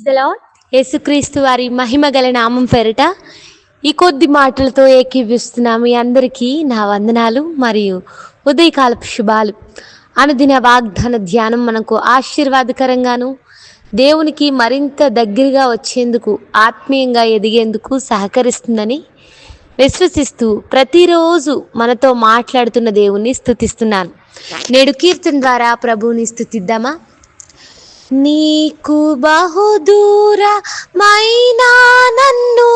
Praise the యేసుక్రీస్తు వారి మహిమ గల నామం పేరిట ఈ కొద్ది మాటలతో ఏకీవిస్తున్న మీ అందరికీ నా వందనాలు మరియు ఉదయకాలపు శుభాలు. అనుదిన వాగ్దాన ధ్యానం మనకు ఆశీర్వాదకరంగాను దేవునికి మరింత దగ్గరగా వచ్చేందుకు ఆత్మీయంగా ఎదిగేందుకు సహకరిస్తుందని విశ్వసిస్తూ ప్రతిరోజు మనతో మాట్లాడుతున్న దేవుణ్ణి స్థుతిస్తున్నాను నేడు కీర్తన ద్వారా ప్రభువుని స్థుతిద్దామా నీకు బహుదూరమైనా నన్ను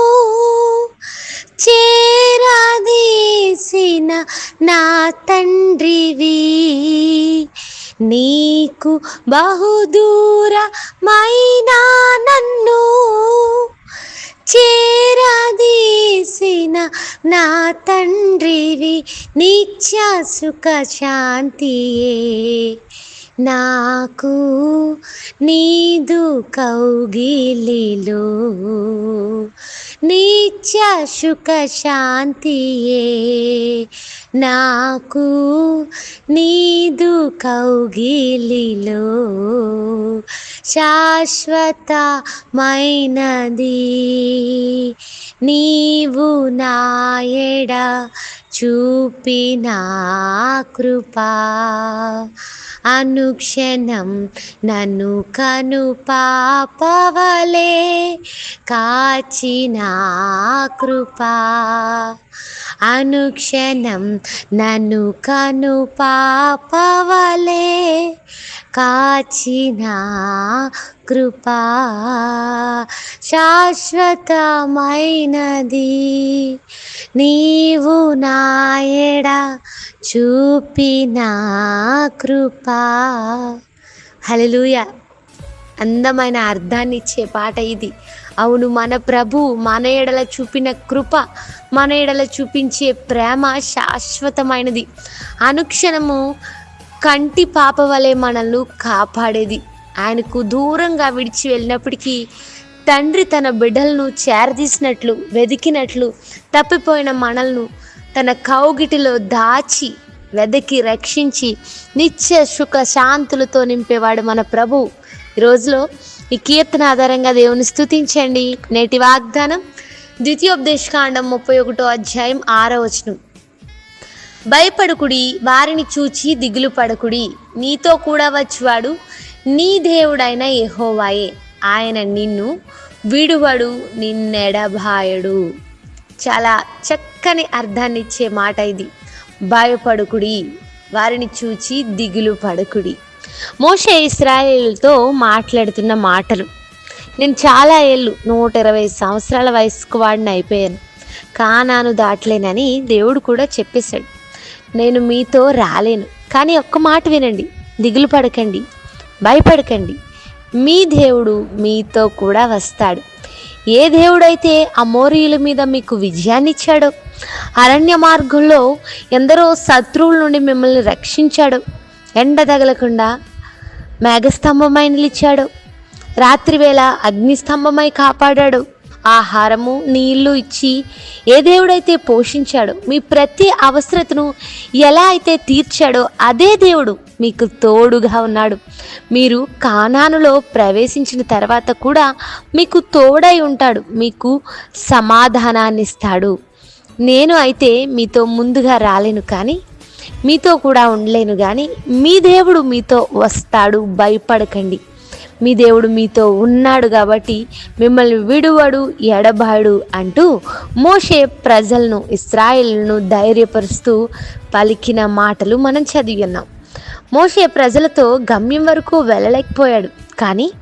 చేరదీసిన నా తండ్రివి. నీకు బహుదూరమైనా నన్ను చేరదీసిన నా తండ్రివి. నిత్య సుఖ శాంతియే నాకు నీదు కౌగిలిలో నిత్య సుఖ శాంతియే నాకు నీదు కౌగిలిలో శాశ్వతమైనది. నీవు నాయడ చూపిన కృపా. అనుక్షణం నన్ను కను పాపవలే కాచిన కృపా. అనుక్షణం నన్ను కను పాపవలే కాచిన కృపా శాశ్వతమైనది. నీవు నాయడ చూపిన కృపా. హలలుయ అందమైన అర్థాన్ని ఇచ్చే పాట ఇది. అవును మన ప్రభు మన ఎడల చూపిన కృప మన ఎడల చూపించే ప్రేమ శాశ్వతమైనది. అనుక్షణము కంటి పాప వలె మనల్ని కాపాడేది. ఆయనకు దూరంగా విడిచి వెళ్ళినప్పటికీ తండ్రి తన బిడ్డలను చేరదీసినట్లు వెదికినట్లు తప్పిపోయిన మనల్ను తన కౌగిటిలో దాచి వెదకి రక్షించి నిత్య సుఖ శాంతులతో నింపేవాడు మన ప్రభు. ఈ రోజులో ఈ కీర్తన ఆధారంగా దేవుని స్థుతించండి నేటి వాగ్దానం ద్వితీయోపదేశకాండం ముప్పై ఒకటో అధ్యాయం ఆరో వచనం. భయపడుకుడి వారిని చూచి దిగులు పడకుడి. నీతో కూడా వచ్చువాడు నీ దేవుడైన ఎహోవాయే ఆయన నిన్ను విడువడు నిన్నెడబాయడు. చాలా చక్కని అర్థాన్ని ఇచ్చే మాట ఇది. భయపడుకుడి వారిని చూచి దిగులు పడకుడి. మోషే ఇస్రాయేల్తో మాట్లాడుతున్న మాటలు. నేను చాలా ఏళ్ళు నూట ఇరవై సంవత్సరాల వయసుకు వాడిని అయిపోయాను. కానాను దాటలేనని దేవుడు కూడా చెప్పేశాడు. నేను మీతో రాలేను. కానీ ఒక్క మాట వినండి దిగులు పడకండి భయపడకండి. మీ దేవుడు మీతో కూడా వస్తాడు. ఏ దేవుడైతే అమోరియుల మీద మీకు విజయాన్ని ఇచ్చాడో అరణ్య మార్గంలో ఎందరో శత్రువుల నుండి మిమ్మల్ని రక్షించాడు ఎండ తగలకుండా మేఘస్తంభమై నిలిచాడు. రాత్రివేళ అగ్నిస్తంభమై కాపాడాడు. ఆహారము నీళ్ళు ఇచ్చి ఏ దేవుడైతే పోషించాడో మీ ప్రతి అవసరతను ఎలా అయితే తీర్చాడో అదే దేవుడు మీకు తోడుగా ఉన్నాడు. మీరు కానానులో ప్రవేశించిన తర్వాత కూడా మీకు తోడై ఉంటాడు మీకు సమాధానాన్నిస్తాడు. నేను అయితే మీతో ముందుగా రాలేను కానీ మీతో కూడా ఉండలేను కానీ మీ దేవుడు మీతో వస్తాడు భయపడకండి. మీ దేవుడు మీతో ఉన్నాడు కాబట్టి మిమ్మల్ని విడువడు ఎడబాడు అంటూ మోషే ప్రజలను ఇస్రాయిల్ను ధైర్యపరుస్తూ పలికిన మాటలు మనం చదివి ఉన్నాం. మోషే ప్రజలతో గమ్యం వరకు వెళ్ళలేకపోయాడు. కానీ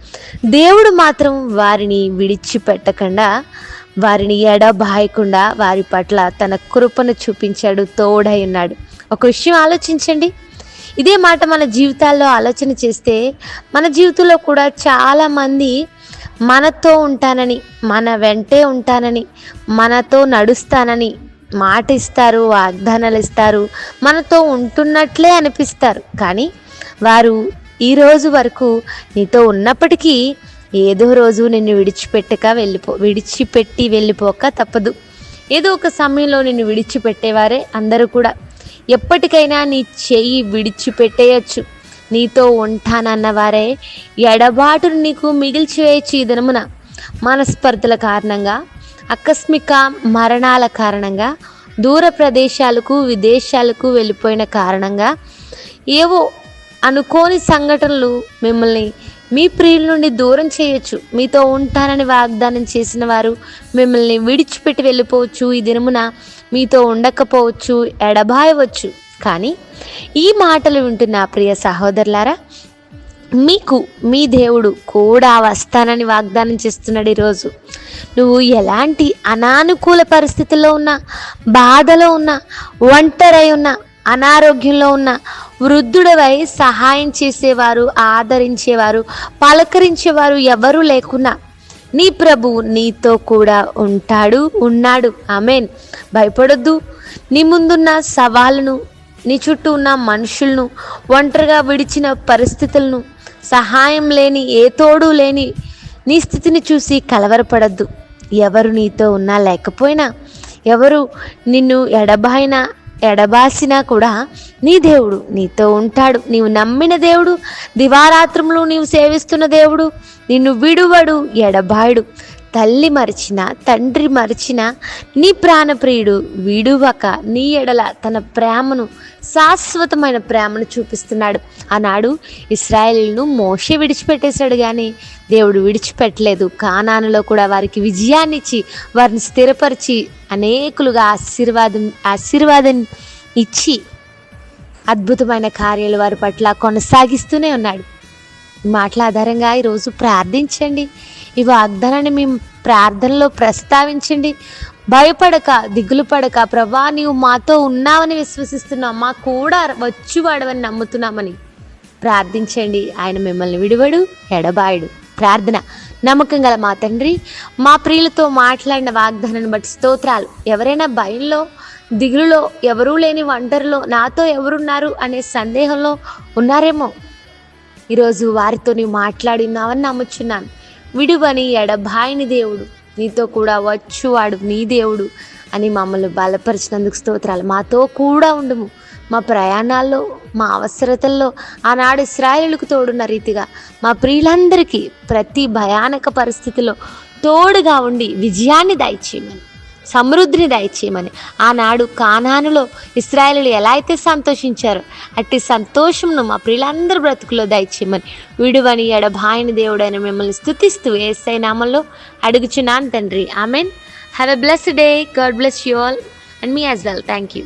దేవుడు మాత్రం వారిని విడిచిపెట్టకుండా వారిని ఎడబాయకుండా వారి పట్ల తన కృపను చూపించాడు తోడై ఉన్నాడు. ఒక విషయం ఆలోచించండి. ఇదే మాట మన జీవితాల్లో ఆలోచన చేస్తే మన జీవితంలో కూడా చాలామంది మనతో ఉంటానని మన వెంటే ఉంటానని మనతో నడుస్తానని మాట ఇస్తారు వాగ్దానాలు ఇస్తారు మనతో ఉంటున్నట్లే అనిపిస్తారు. కానీ వారు ఈ రోజు వరకు నీతో ఉన్నప్పటికీ ఏదో రోజు నిన్ను విడిచిపెట్టక వెళ్ళిపో విడిచిపెట్టి వెళ్ళిపోక తప్పదు. ఏదో ఒక సమయంలో నిన్ను విడిచిపెట్టేవారే అందరూ కూడా. ఎప్పటికైనా నీ చెయ్యి విడిచిపెట్టేయచ్చు. నీతో ఉంటానన్నవారే ఎడబాటును నీకు మిగిల్చివేయచ్చు ఈ దినమున. మనస్పర్ధల కారణంగా ఆకస్మిక మరణాల కారణంగా దూర ప్రదేశాలకు విదేశాలకు వెళ్ళిపోయిన కారణంగా ఏవో అనుకోని సంఘటనలు మిమ్మల్ని మీ ప్రియుల నుండి దూరం చేయొచ్చు. మీతో ఉంటానని వాగ్దానం చేసిన వారు మిమ్మల్ని విడిచిపెట్టి వెళ్ళిపోవచ్చు. ఈ దినమున మీతో ఉండకపోవచ్చు ఎడబాయవచ్చు. కానీ ఈ మాటలు వింటున్న ప్రియ సహోదరులారా మీకు మీ దేవుడు కూడా వస్తానని వాగ్దానం చేస్తున్నాడు ఈరోజు. నువ్వు ఎలాంటి అనానుకూల పరిస్థితుల్లో ఉన్నా బాధలో ఉన్నా ఒంటరై ఉన్నా అనారోగ్యంలో ఉన్నా వృద్ధుడవై సహాయం చేసేవారు ఆదరించేవారు పలకరించేవారు ఎవరూ లేకున్నా నీ ప్రభు నీతో కూడా ఉంటాడు ఉన్నాడు. ఆమెన్. భయపడొద్దు. నీ ముందున్న సవాళ్ళను నీ చుట్టూ ఉన్న మనుషులను ఒంటరిగా విడిచిన పరిస్థితులను సహాయం లేని ఏ తోడు లేని నీ స్థితిని చూసి కలవరపడద్దు. ఎవరు నీతో ఉన్నా లేకపోయినా ఎవరు నిన్ను ఎడబాయినా ఎడబాసినా కూడా నీ దేవుడు నీతో ఉంటాడు. నీవు నమ్మిన దేవుడు దివారాత్రంలో నీవు సేవిస్తున్న దేవుడు నిన్ను విడువడు ఎడబాయుడు. తల్లి మరిచిన తండ్రి మరిచిన నీ ప్రాణప్రియుడు విడువక నీ ఎడల తన ప్రేమను శాశ్వతమైన ప్రేమను చూపిస్తున్నాడు. ఆనాడు ఇస్రాయేల్ను మోషే విడిచిపెట్టేశాడు కానీ దేవుడు విడిచిపెట్టలేదు. కానానులో కూడా వారికి విజయాన్ని ఇచ్చి వారిని స్థిరపరిచి అనేకులుగా ఆశీర్వాదం ఆశీర్వాదం ఇచ్చి అద్భుతమైన కార్యాలు వారి పట్ల కొనసాగిస్తూనే ఉన్నాడు. మాటల ఆధారంగా ఈరోజు ప్రార్థించండి. ఈ వాగ్దానాన్ని మేము ప్రార్థనలో ప్రస్తావించండి. భయపడక దిగులు పడక ప్రభా నీవు మాతో ఉన్నావని విశ్వసిస్తున్నాం మా కూడా వచ్చువాడవని నమ్ముతున్నామని ప్రార్థించండి. ఆయన మిమ్మల్ని విడివడు ఎడబాయుడు. ప్రార్థన నమ్మకం గల మా తండ్రి మా ప్రియులతో మాట్లాడిన వాగ్దానాన్ని బట్టి స్తోత్రాలు. ఎవరైనా భయంలో దిగులులో ఎవరూ లేని వంటరిలో నాతో ఎవరున్నారు అనే సందేహంలో ఉన్నారేమో? ఈరోజు వారితో నీవు మాట్లాడినావని నమ్ముచున్నాను. విడువని ఎడబాయిని దేవుడు. నీతో కూడా వచ్చువాడు నీ దేవుడు అని మమ్మల్ని బలపరిచినందుకు స్తోత్రాలు. మాతో కూడా ఉండము. మా ప్రయాణాల్లో మా అవసరతల్లో ఆనాడు ఇస్రాయేలుకు తోడున్న రీతిగా మా ప్రియులందరికీ ప్రతి భయానక పరిస్థితిలో తోడుగా ఉండి విజయాన్ని దయచేయమని. సమృద్ధిని దయచేయమని. ఆనాడు కానానులో ఇస్రాయలు ఎలా అయితే సంతోషించారో అట్టి సంతోషంను మా ప్రియులందరి బ్రతుకులో దయచేయమని. విడువని ఎడబాయని దేవుడైన మిమ్మల్ని స్థుతిస్తూ ఏసై నామంలో అడుగుచున్నాను తండ్రి. Amen. Have a bless day God bless you all and me as well thank you